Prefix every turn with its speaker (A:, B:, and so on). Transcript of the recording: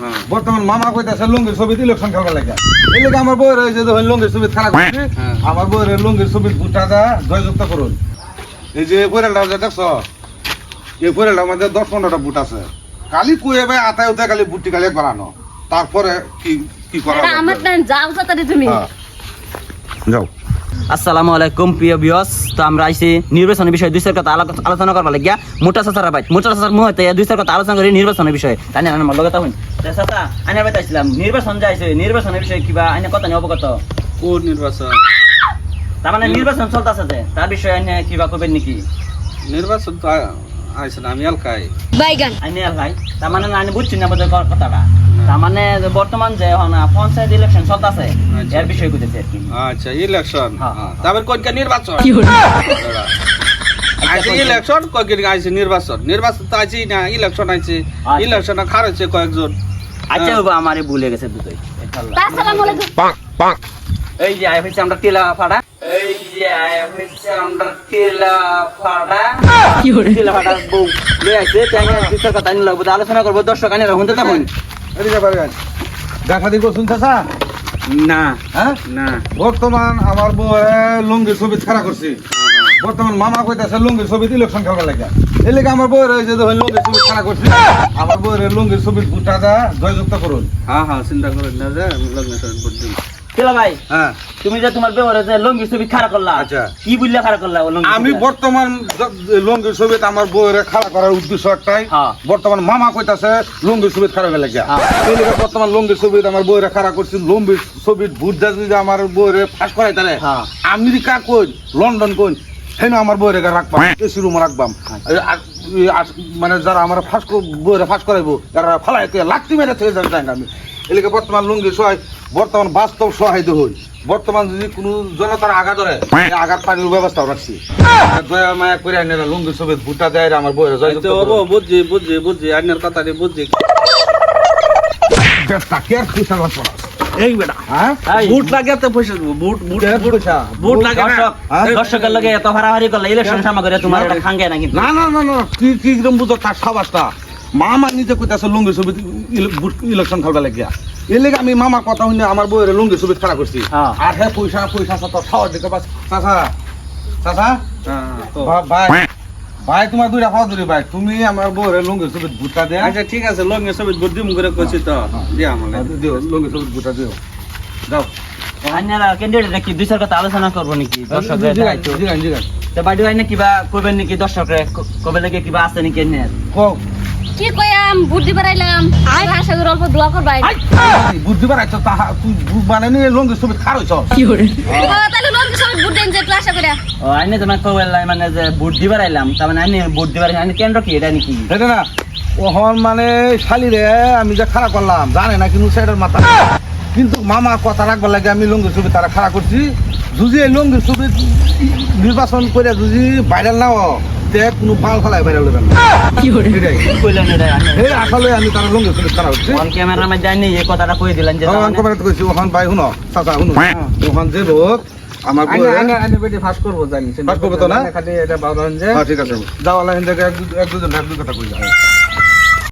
A: হ্যাঁ।
B: বর্তমান মামা কইতাছে লুঙ্গির ছবি ইলেকশন খেলবার লাগে। এই লেগে আমার বউয়ের এই যে যখন লুঙ্গির ছবি খেলা করছি।
A: হ্যাঁ।
B: আমার বউয়ের লুঙ্গির ছবি বুটা দা জয়যুক্ত করুন। এই যে পরেলটা যে দেখছ? এই পরেলটা আমাদের দশ পনেরোটা বুট আছে। কালি কুয়ে ভাই আতায় উতায় খালি বুটটি খালি বানানো তারপরে কি কি করা
C: আমার না যাও তাড়াতাড়ি তুমি।
B: হ্যাঁ। যাও।
D: আসসালামু আলাইকুম প্রিয় বিয়স তো আমরা আইছি নির্বাচনের বিষয়ে দুই কথা আলোচনা করবার লাগিয়া। মোটা চাচার বাইক মোটা চাচার হইতে দুই কথা আলোচনা করি নির্বাচনের বিষয়ে। তাই না আমার লগে হইন চাচা আইনের বাইতে আসছিলাম নির্বাচন যাইছে নির্বাচনের বিষয়ে কিবা আইনে কথা নিয়ে অবগত?
A: কোন নির্বাচন?
D: তার মানে নির্বাচন চলতেছে যে। তার বিষয়ে আইনে কিবা করবেন নাকি?
A: নির্বাচন তো আমি
C: বাইগান।
D: তার মানে আইনে বুঝছি না বোধহয় কথাটা। তার মানে বর্তমান যে পঞ্চায়েত ইলেকশন চলতেছে
A: আচ্ছা।
D: এর বিষয়ে কইতেছে আর কি
A: আচ্ছা ইলেকশন
D: হ্যাঁ, হ্যাঁ।
A: তারপর কোনটা নির্বাচন? ইলেকশন কয়েকদিন আইসে নির্বাচন। নির্বাচন তো আইছি না ইলেকশন আইছে। ইলেকশন খারছে কয়েকজন।
D: আচ্ছা বাবা আমারে ভুলে গেছে দুটোই।
C: আসসালামু আলাইকুম।
D: এই যে এই আমরা টিলা ফাড়া আলোচনা করব
B: দেখা চাচা
A: না না
B: বর্তমান আমার বউয়ের লুঙ্গির ছবি খেলা করছি বর্তমান মামা কইতাছে লুঙ্গির ছবি ইলেকশন খেলবার লাগে এই লেগে আমার বউয়ের যে লুঙ্গির ছবি খেলা করছি আমার বউয়ের লুঙ্গির ছবি বুটা দা জয়যুক্ত করুন
A: হ্যাঁ হ্যাঁ চিন্তা করেন না যে ভোট
D: ভাই
B: হ্যাঁ
D: তুমি যে তোমার বেহরে যে লঙ্গি ছবি খাড়া করলা
B: আচ্ছা।
D: কি বুঝলে খাড়া করলা ও লঙ্গি
B: আমি
D: ছবিটা?
B: বর্তমান য- লুঙ্গির ছবিতে আমার বউয়ের খেলা করার উদ্দেশ্য একটাই
D: হ্যাঁ।
B: বর্তমান মামা কইতাছে লুঙ্গির ছবি খেলা লাগে
D: হ্যাঁ।
B: বর্তমান লুঙ্গির আমার বউয়ের করছি ভূত যদি আমার বউয়ের ফাঁস করাই তাহলে
D: হ্যাঁ।
B: আমেরিকা কই লন্ডন কই হেন আমার বউয়ের রাখবাম এসি রুম রাখবাম মানে যারা আমার ফাঁস বউয়ের ফাঁস করাইবো যারা ফালাই লাত্তি মেরে থেকে যাবে আমি এলাকা বর্তমান লুঙ্গি সহায় বর্তমান বাস্তব সহায়তা হই। বর্তমান যদি কোনো জনতার আগা ধরে আঘাত পানির ব্যবস্থা রাখছি। দয়া মায়া করে আইনে লুঙ্গি ছবি ভুটা দেয় আমার বউয়ের জয়
A: বুঝছি বুঝছি বুঝছি আইনের কথাটি বুঝছি।
B: এই বেটা হ্যাঁ?
A: বুট লাগে তো পয়সা বুট বুট
B: বুট
A: লাগে
D: দর্শক
B: হ্যাঁ?
D: দর্শকের লগে এত হারাহারি করলা ইলেকশন সামগ্রী তোমার এটা খাঙ্গে না কিন্তু।
B: না না না না কি কি বুঝো তার সবাসটা? মামা নিজে কইতাছে লুঙ্গি ছবি ইলেকশন খেলবা লাগিয়া। এই লেগে আমি মামা কথা শুনে আমার বউয়ের লুঙ্গি ছবি খেলা করছি।
D: হ্যাঁ।
B: আর হ্যাঁ পয়সা পয়সা তো খাওয়ার দিকে
A: হ্যাঁ, তো।
B: ভা- ভাই ভাই তোমার দুইটা খাওয়া দূরে ভাই। তুমি আমার বউয়ের লুঙ্গি ছবি ভুট্টা দেয়া।
A: আচ্ছা ঠিক আছে লগ্নের ছবি বুট দিম করে কইছি তো। দিয়া আমার
B: দিও লুঙ্গি ছবি ভুট্টা দিও। যাও।
D: কথা আলোচনা করব নাকি? বাড়ি কিবা করবেন নাকি? দর্শকরে ক- কবে লাগে কিবা আছে নাকি।
C: কি কইয়াম বুদ্ধি বাড়াইলাম। আর আশা করি অল্প দোয়া করবাই
B: এই, বুদ্ধিবার আইছো তাহা তুই বুক মানে নিয়ে লুঙ্গি ছবি খারইছ
C: তাহলে লোন সব বুদ্ধি দেন যে একটু আশা করে
D: ও আইনে মানে যে দিবার আইলাম তার মানে আইনে ভোট দিবার আইনে কেন্দ্র কি এটা নাকি?
B: এটা না ওহন মানে শালি রে আমি যে খারাপ করলাম জানে না কিন্তু সাইডের মাথা। কিন্তু মামা কথা রাখবার লাগে আমি লঙ্গির ছবি তারা খারাপ করছি। যদি এই লঙ্গির ছবি নির্বাচন করে যদি ভাইরাল না তে কোনো পাল ফেলায় ভাইরাল হবে না এটাই।
D: কইলেন এটা?
B: এই আসলে আমি তারা খারাপ করছি
D: অন ক্যামেরা মধ্যে জানি এই কথাটা কই দিলেন যে
B: ওহন কবে কইছি ওহন ভাই শুনো চাচা শুনো। ওহন যে লোক আমার বউয়ের-
A: ফাঁস করব জানি।
B: ফাঁস করব তো না?
A: খালি এটা বাবা যে
B: হ্যাঁ ঠিক আছে। যাওয়ালা হিন্দাকে এক দুজন এক দুজন কথা কই যাও